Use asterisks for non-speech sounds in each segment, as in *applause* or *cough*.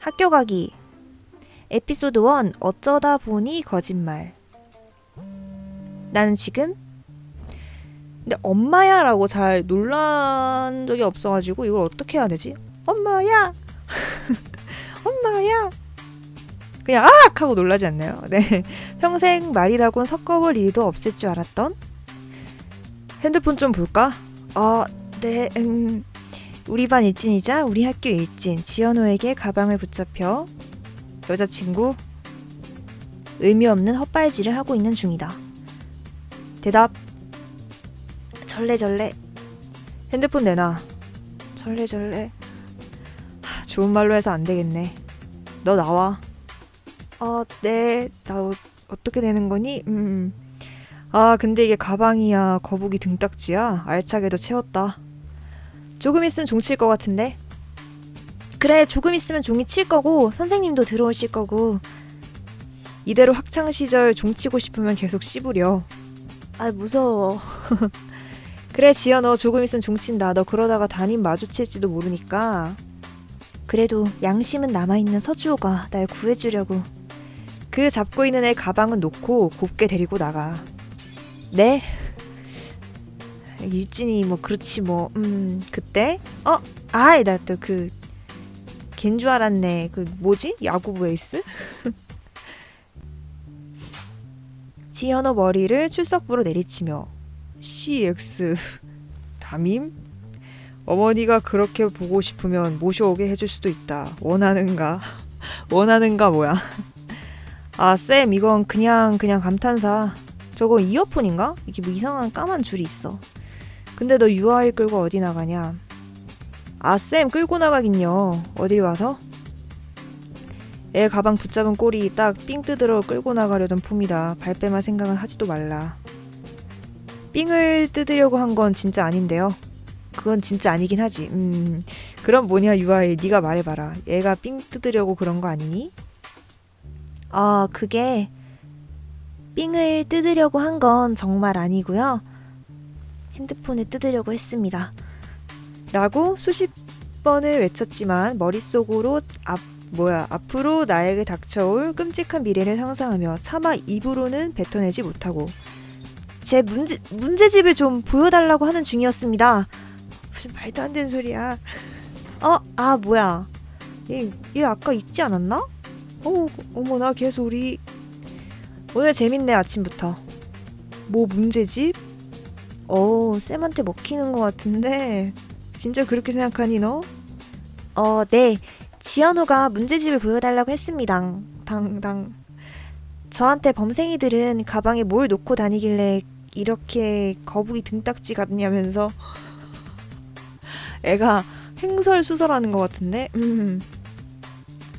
학교 가기. 에피소드 1 어쩌다 보니 거짓말. 나는 지금 근데 엄마야 라고 잘 놀란 적이 없어가지고 이걸 어떻게 해야 되지? 엄마야, *laughs* 엄마야. 그냥 아악 하고 놀라지 않나요? *laughs* 네, 평생 말이라곤 섞어볼 일도 없을 줄 알았던. 핸드폰 좀 볼까? 아, 네, 음, 우리 반 일진이자 우리 학교 일진 지연호에게 가방을 붙잡혀 여자친구 의미 없는 헛발질을 하고 있는 중이다. 대답 절레절레 핸드폰 내놔 절레절레 하, 좋은 말로 해서 안 되겠네. 너 나와. 어, 네. 나 어, 어떻게 되는 거니? 음. 아, 근데 이게 가방이야, 거북이 등딱지야. 알차게도 채웠다. 조금 있으면 종 칠 것 같은데. 그래, 조금 있으면 종이 칠 거고 선생님도 들어오실 거고. 이대로 학창 시절 종 치고 싶으면 계속 씹으려. 아, 무서워. *laughs* 그래, 지연 너 조금 있으면 종 친다. 너 그러다가 담임 마주칠지도 모르니까. 그래도 양심은 남아있는 서주호가 날 구해주려고. 그 잡고 있는 애 가방은 놓고 곱게 데리고 나가. 네? 일진이 뭐 그렇지 뭐. 음 그때 어 아이 나 또 그 걘 줄 알았네. 그 뭐지 야구부 에이스? *laughs* 지현호 머리를 출석부로 내리치며 CX 담임? 어머니가 그렇게 보고 싶으면 모셔오게 해줄 수도 있다. 원하는가? *laughs* 원하는가 뭐야? *laughs* 아, 쌤, 이건 그냥, 그냥 감탄사. 저거 이어폰인가? 이게 뭐 이상한 까만 줄이 있어. 근데 너 유아일 끌고 어디 나가냐? 아, 쌤, 끌고 나가긴요. 어딜 와서? 애 가방 붙잡은 꼴이 딱삥 뜯으러 끌고 나가려던 폼이다. 발 빼만 생각은 하지도 말라. 삥을 뜯으려고 한 건 진짜 아닌데요. 그건 진짜 아니긴 하지. 음, 그럼 뭐냐, 유아일. 네가 말해봐라. 얘가 삥 뜯으려고 그런 거 아니니? 아, 그게 삥을 뜯으려고 한 건 정말 아니고요. 핸드폰을 뜯으려고 했습니다. 라고 수십 번을 외쳤지만 머릿속으로 앞 뭐야 앞으로 나에게 닥쳐올 끔찍한 미래를 상상하며 차마 입으로는 뱉어내지 못하고 제 문제 문제집을 좀 보여달라고 하는 중이었습니다. 무슨 말도 안 되는 소리야. 어, 아 뭐야? 얘, 얘 아까 있지 않았나? 어, 어머나 개소리. 오늘 재밌네 아침부터. 뭐 문제집? 어, 쌤한테 먹히는 것 같은데 진짜 그렇게 생각하니 너? 어, 네. 지연호가 문제집을 보여달라고 했습니다. 당당. 저한테 범생이들은 가방에 뭘 놓고 다니길래 이렇게 거북이 등딱지 같냐면서 애가 횡설수설하는 것 같은데. 음.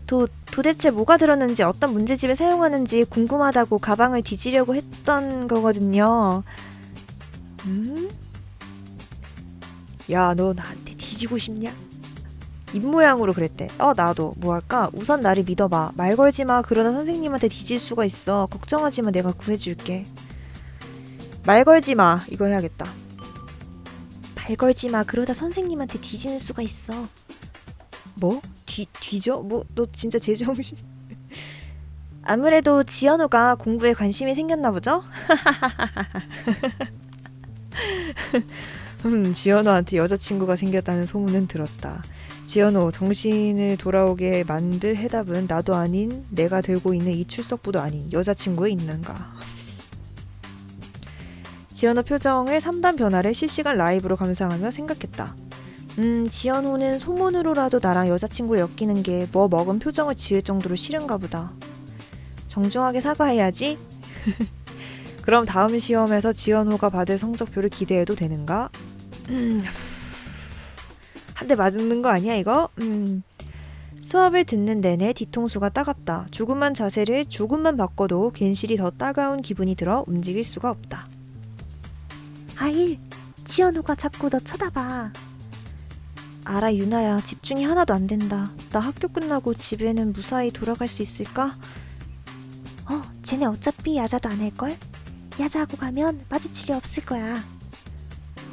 도, 도대체 뭐가 들었는지 어떤 문제집을 사용하는지 궁금하다고 가방을 뒤지려고 했던 거거든요. 음? 야, 너 나한테 뒤지고 싶냐? 입모양으로 그랬대. 어, 나도. 뭐 할까? 우선 나를 믿어봐. 말 걸지 마. 그러다 선생님한테 뒤질 수가 있어. 걱정하지 마. 내가 구해줄게. 말 걸지 마. 이거 해야겠다. 말 걸지 마. 그러다 선생님한테 뒤지는 수가 있어. 뭐? 뒤, 뒤져? 뭐, 너 진짜 제정신. *laughs* 아무래도 지연호가 공부에 관심이 생겼나 보죠? *laughs* *laughs* 음, 지연호한테 여자친구가 생겼다는 소문은 들었다. 지연호, 정신을 돌아오게 만들 해답은 나도 아닌 내가 들고 있는 이 출석부도 아닌 여자친구에 있는가. 지연호 표정의 3단 변화를 실시간 라이브로 감상하며 생각했다. 음, 지연호는 소문으로라도 나랑 여자친구를 엮이는 게 뭐 먹은 표정을 지을 정도로 싫은가 보다. 정중하게 사과해야지. *laughs* 그럼 다음 시험에서 지연호가 받을 성적표를 기대해도 되는가? 음, 한대 맞는 거 아니야 이거? 음. 수업을 듣는 내내 뒤통수가 따갑다. 조금만 자세를 조금만 바꿔도 괜시리 더 따가운 기분이 들어 움직일 수가 없다. 아일, 지연호가 자꾸 너 쳐다봐. 알아 유나야 집중이 하나도 안 된다. 나 학교 끝나고 집에는 무사히 돌아갈 수 있을까? 어, 쟤네 어차피 야자도 안 할걸? 야자하고 가면 마주칠 일 없을 거야.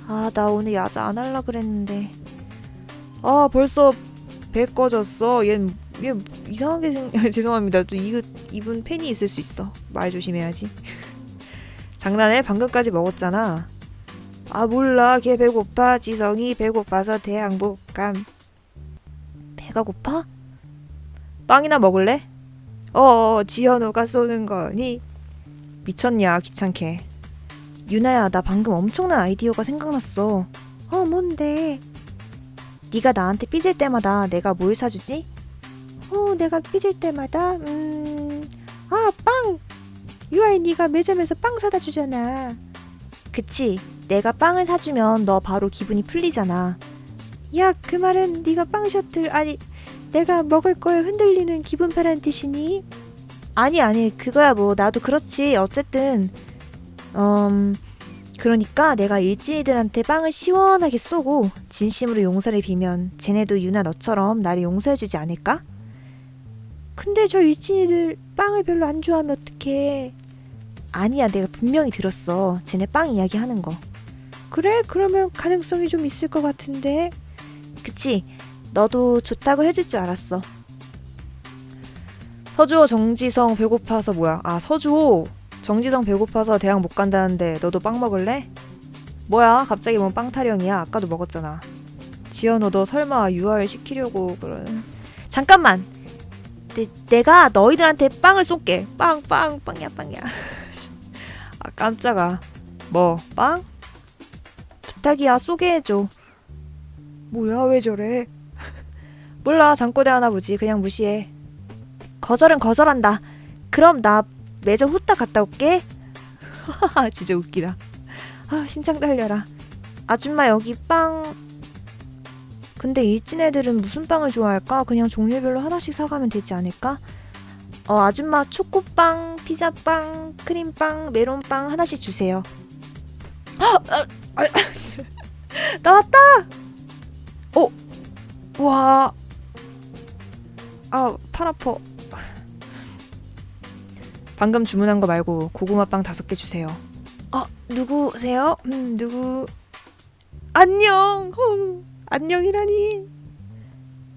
아, 나 오늘 야자 안 할라 그랬는데. 아, 벌써 배 꺼졌어. 얜얘 이상하게 생 *laughs* 죄송합니다. 또 이거 이분 팬이 있을 수 있어. 말 조심해야지. *laughs* 장난해? 방금까지 먹었잖아. 아 몰라. 걔 배고파. 지성이 배고파서 대학 못 감. 배가 고파? 빵이나 먹을래? 어, 지현우가 쏘는 거니? 미쳤냐, 귀찮게. 유나야, 나 방금 엄청난 아이디어가 생각났어. 어, 뭔데? 네가 나한테 삐질 때마다 내가 뭘 사주지? 어, 내가 삐질 때마다 음, 아, 빵. 유아이 네가 매점에서 빵 사다 주잖아. 그치? 내가 빵을 사주면 너 바로 기분이 풀리잖아. 야, 그 말은 네가 빵 셔틀 아니 내가 먹을 거에 흔들리는 기분 파란 뜻이니? 아니 아니 그거야 뭐 나도 그렇지 어쨌든 음 그러니까 내가 일진이들한테 빵을 시원하게 쏘고 진심으로 용서를 빌면 쟤네도 유나 너처럼 나를 용서해주지 않을까? 근데 저 일진이들 빵을 별로 안 좋아하면 어떡해 아니야 내가 분명히 들었어 쟤네 빵 이야기 하는 거 그래? 그러면 가능성이 좀 있을 것 같은데 그치 너도 좋다고 해줄 줄 알았어. 서주호 정지성 배고파서 뭐야? 아 서주호 정지성 배고파서 대학 못 간다는데 너도 빵 먹을래? 뭐야 갑자기 뭔 빵 타령이야? 아까도 먹었잖아. 지연호 너 설마 유아를 시키려고 그런? 잠깐만. 내, 내가 너희들한테 빵을 쏠게. 빵, 빵, 빵 이야, 빵이야. *laughs* 아 깜짝아. 뭐 빵? 부탁이야 쏘게 해줘. 뭐야 왜 저래? *laughs* 몰라 잠꼬대 하나 보지 그냥 무시해 거절은 거절한다. 그럼 나 매점 후딱 갔다 올게. *laughs* 진짜 웃기다. 아 심장 달려라. 아줌마 여기 빵. 근데 일진 애들은 무슨 빵을 좋아할까? 그냥 종류별로 하나씩 사가면 되지 않을까? 어 아줌마 초코빵 피자빵 크림빵 메론빵 하나씩 주세요. *laughs* 나왔다! 어? 와. 아, 팔 아파. 방금 주문한 거 말고 고구마빵 다섯 개 주세요. 어, 누구세요? 음, 누구? 안녕. 호, 안녕이라니.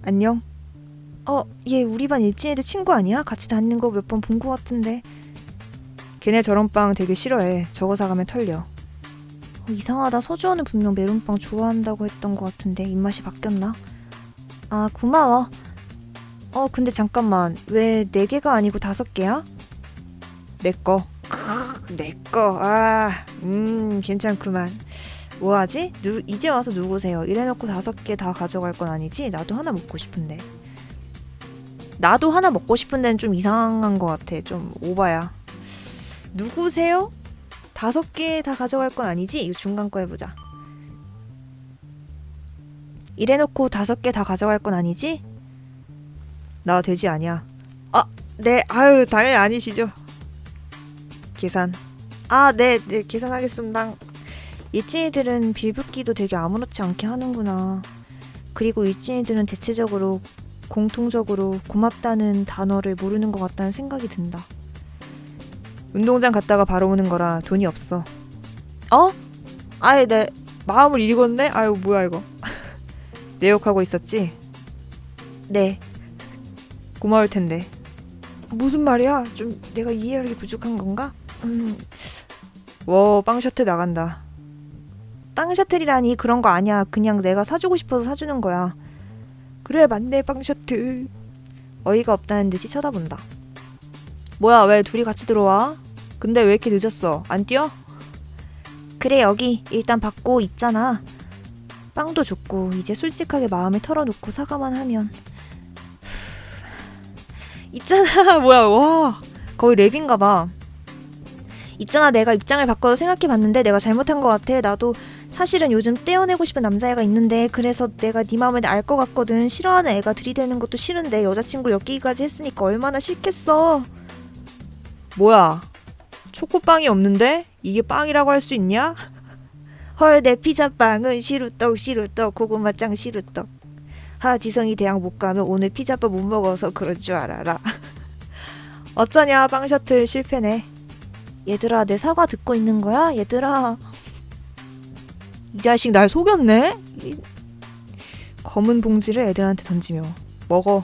안녕. 어, 얘 우리 반 일진 애들 친구 아니야? 같이 다니는 거 몇 번 본 거 같은데. 걔네 저런 빵 되게 싫어해. 저거 사가면 털려. 어, 이상하다. 서주원은 분명 메론빵 좋아한다고 했던 것 같은데 입맛이 바뀌었나? 아, 고마워. 어, 근데 잠깐만. 왜 네 개가 아니고 다섯 개야? 내 거. 크, 내 거. 아, 음, 괜찮구만. 뭐 하지? 누, 이제 와서 누구세요? 이래놓고 다섯 개 다 가져갈 건 아니지? 나도 하나 먹고 싶은데. 나도 하나 먹고 싶은 데는 좀 이상한 것 같아. 좀 오바야. 누구세요? 다섯 개 다 가져갈 건 아니지? 이거 중간 거 해보자. 이래놓고 다섯 개 다 가져갈 건 아니지? 나 돼지 아니야. 아, 네, 아유, 당연히 아니시죠. 계산. 아, 네, 네, 계산하겠습니다. 일진이들은 빌붙기도 되게 아무렇지 않게 하는구나. 그리고 일진이들은 대체적으로 공통적으로 고맙다는 단어를 모르는 것 같다는 생각이 든다. 운동장 갔다가 바로 오는 거라 돈이 없어. 어? 아예 내 마음을 읽었네? 아유 뭐야 이거. *laughs* 내 욕하고 있었지? 네. 고마울 텐데. 무슨 말이야? 좀 내가 이해력이 부족한 건가? 음. 워, 빵 셔틀 나간다. 빵 셔틀이라니 그런 거 아니야. 그냥 내가 사주고 싶어서 사주는 거야. 그래, 맞네, 빵 셔틀. 어이가 없다는 듯이 쳐다본다. 뭐야, 왜 둘이 같이 들어와? 근데 왜 이렇게 늦었어? 안 뛰어? 그래, 여기 일단 받고 있잖아. 빵도 줬고 이제 솔직하게 마음을 털어놓고 사과만 하면 있잖아 *laughs* 뭐야 와 거의 랩인가 봐 있잖아 내가 입장을 바꿔서 생각해봤는데 내가 잘못한 것 같아. 나도 사실은 요즘 떼어내고 싶은 남자애가 있는데 그래서 내가 네 마음을 알 것 같거든. 싫어하는 애가 들이대는 것도 싫은데 여자친구를 엮이기까지 했으니까 얼마나 싫겠어. 뭐야? 초코빵이 없는데? 이게 빵이라고 할 수 있냐? 헐 내 피자빵은 시루떡 시루떡 고구마짱 시루떡. 하 지성이 대학 못 가면 오늘 피자빵 못 먹어서 그럴 줄 알아라. 어쩌냐 빵 셔틀. 실패네 얘들아 내 사과 듣고 있는 거야? 얘들아. 이 자식 날 속였네? 이- 검은 봉지를 애들한테 던지며 먹어.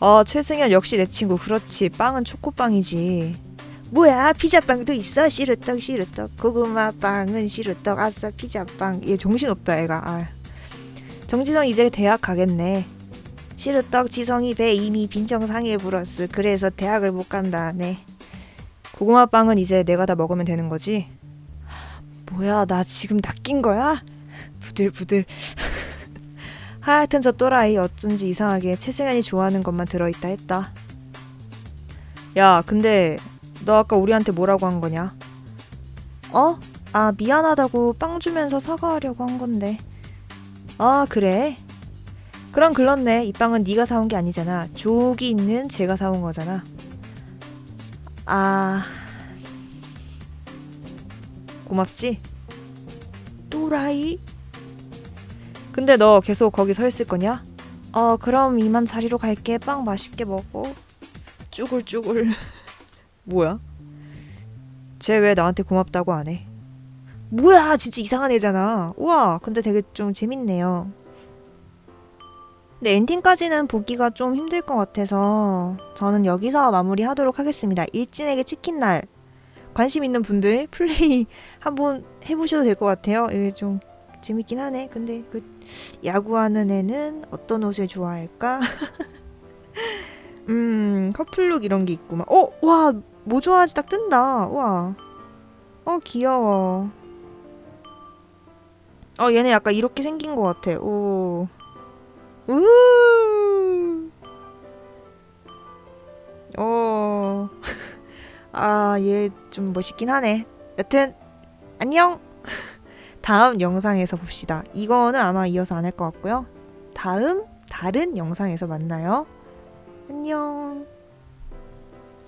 아 최승현 역시 내 친구. 그렇지. 빵은 초코빵이지. 뭐야? 피자빵도 있어? 시루떡 시루떡. 고구마빵은 시루떡. 아싸 피자빵. 얘 정신없다 애가. 아. 정지성 이제 대학 가겠네. 시루떡 지성이 배 이미 빈정상해 불었어. 그래서 대학을 못 간다네 고구마 빵은 이제 내가 다 먹으면 되는 거지 뭐야 나 지금 낚인 거야 부들부들 *laughs* 하여튼 저 또라이 어쩐지 이상하게 최승현이 좋아하는 것만 들어있다 했다. 야, 근데 너 아까 우리한테 뭐라고 한 거냐? 어? 아, 미안하다고 빵 주면서 사과하려고 한 건데. 아, 그래? 그럼 글렀네. 이 빵은 네가 사온 게 아니잖아. 조기 있는 제가 사온 거잖아. 아... 고맙지? 또라이? 근데 너 계속 거기 서 있을 거냐? 어 그럼 이만 자리로 갈게 빵 맛있게 먹어 쭈글쭈글 *laughs* 뭐야? 쟤 왜 나한테 고맙다고 안 해? 뭐야 진짜 이상한 애잖아 우와 근데 되게 좀 재밌네요 근데 엔딩까지는 보기가 좀 힘들 것 같아서 저는 여기서 마무리하도록 하겠습니다 일진에게 치킨 날 관심 있는 분들 *laughs* 플레이 한번 해보셔도 될 것 같아요 이게 좀 재밌긴 하네 근데 그 야구하는 애는 어떤 옷을 좋아할까? *laughs* 음, 커플룩 이런 게 있구만. 어, 와, 뭐 좋아하지? 딱 뜬다. 와. 어, 귀여워. 어, 얘네 약간 이렇게 생긴 것 같아. 오. 우. 어. *laughs* 아, 얘 좀 멋있긴 하네. 여튼, 안녕! *laughs* 다음 영상에서 봅시다. 이거는 아마 이어서 안 할 것 같고요. 다음 다른 영상에서 만나요. 안녕.